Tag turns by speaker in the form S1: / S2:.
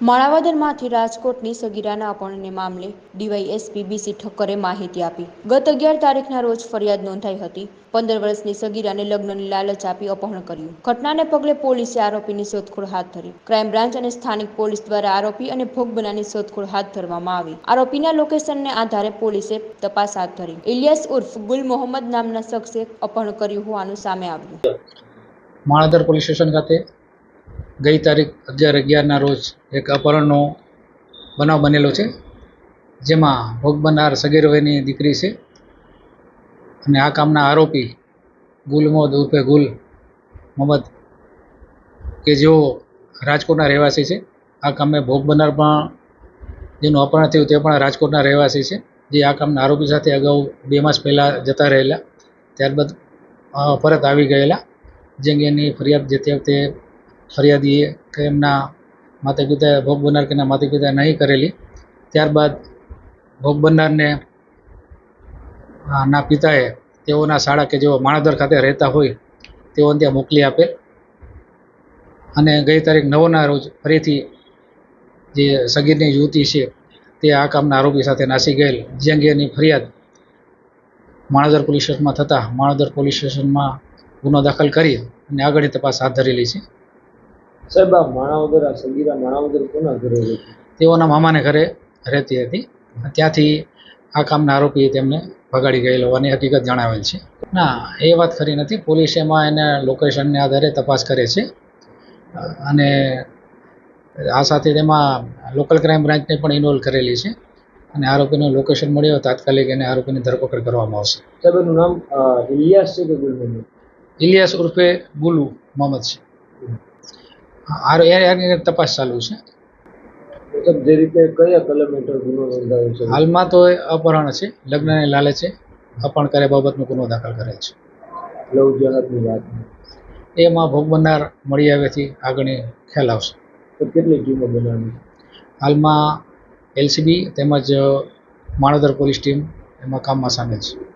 S1: માણાવદરમાંથી રાજકોટની સગીરાના અપહરણને મામલે DYSP BC ઠક્કરે માહિતી આપી. ગત અગિયાર તારીખના રોજ ફરિયાદ નોંધાઈ હતી. પંદર વર્ષની સગીરાને લગ્નની લાલચ આપી અપહરણ કર્યું. ઘટનાને પગલે પોલીસે આરોપીની શોધખોળ હાથ ધરી. ક્રાઇમ બ્રાન્ચ અને સ્થાનિક પોલીસ દ્વારા આરોપી અને ભોગ બનાની શોધખોળ હાથ ધરવામાં આવી. આરોપીના લોકેશનને આધારે પોલીસે તપાસ હાથ ધરી. ઇલિયાસ ઉર્ફ ગુલ મોહમ્મદ નામના શખ્સે અપહરણ કર્યું હોવાનું સામે આવ્યું.
S2: માણાદર પોલીસ સ્ટેશન ખાતે ગઈ તારીખ અગિયાર અગિયારના રોજ એક અપહરણનો બનાવ બનેલો છે, જેમાં ભોગ બનનાર સગીરવયની દીકરી છે અને આ કામના આરોપી ગુલમોદ ઉર્ફે ગુલ મોહમ્મદ કે જેઓ રાજકોટના રહેવાસી છે. આ કામે ભોગ બનનાર પણ જેનું અપહરણ થયું તે પણ રાજકોટના રહેવાસી છે, જે આ કામના આરોપી સાથે અગાઉ બે માસ પહેલાં જતા રહેલા, ત્યારબાદ પરત આવી ગયેલા, જે અંગેની ફરિયાદ જે તે વખતે ફરિયાદીએ કે એમના માતા પિતાએ ભોગ બનનાર કે એના માતા પિતાએ નહીં કરેલી. ત્યારબાદ ભોગ બનનારને ના પિતાએ તેઓના શાળા કે જેઓ માણાદર ખાતે રહેતા હોય, તેઓને ત્યાં મોકલી આપેલ. અને ગઈ તારીખ નવના રોજ ફરીથી જે સગીરની યુવતી છે, તે આ કામના આરોપી સાથે નાસી ગયેલ. જે અંગેની ફરિયાદ માણાદર પોલીસ સ્ટેશનમાં થતાં માણાદર પોલીસ સ્ટેશનમાં ગુનો દાખલ કરી અને આગળની તપાસ હાથ ધરેલી છે.
S3: સાહેબ આ માણાવદર આ સગીરા માણાવદર કોના ઘરે રહેતી
S2: તેઓના મામાને ઘરે રહેતી હતી. ત્યાંથી આ કામના આરોપીએ તેમને ભગાડી ગયેલો હોવાની હકીકત જણાવેલ છે. ના એ વાત ખરી નથી. પોલીસ એમાં એને લોકેશનને આધારે તપાસ કરે છે. અને આ સાથે તેમાં લોકલ ક્રાઇમ બ્રાન્ચને પણ ઇન્વોલ્વ કરેલી છે. અને આરોપીનું લોકેશન મળ્યો તાત્કાલિક એને આરોપીની ધરપકડ કરવામાં આવશે.
S3: સાહેબ એનું નામ ઇલિયાસ છે કે ગુલ
S2: ઇલિયાસ ઉર્ફે ગુલુ મોહમ્મદ છે. એ- એની તપાસ ચાલુ છે.
S3: જે રીતે કયા કલમ હેઠળ ગુનો નોંધાયો છે?
S2: હાલમાં તો અપહરણ છે લગ્નને છે અપહરણ કરે બાબતનો ગુનો દાખલ કરેલ છે.
S3: લવ જહાદની વાત.
S2: એમાં ભોગ બનનાર મળી આવ્યાથી આગળની ખ્યાલ આવશે.
S3: તો કેટલી ટીમો બનાવી?
S2: હાલમાં એલસીબી તેમજ માણાવદર પોલીસ ટીમ એમાં કામમાં સામેલ છે.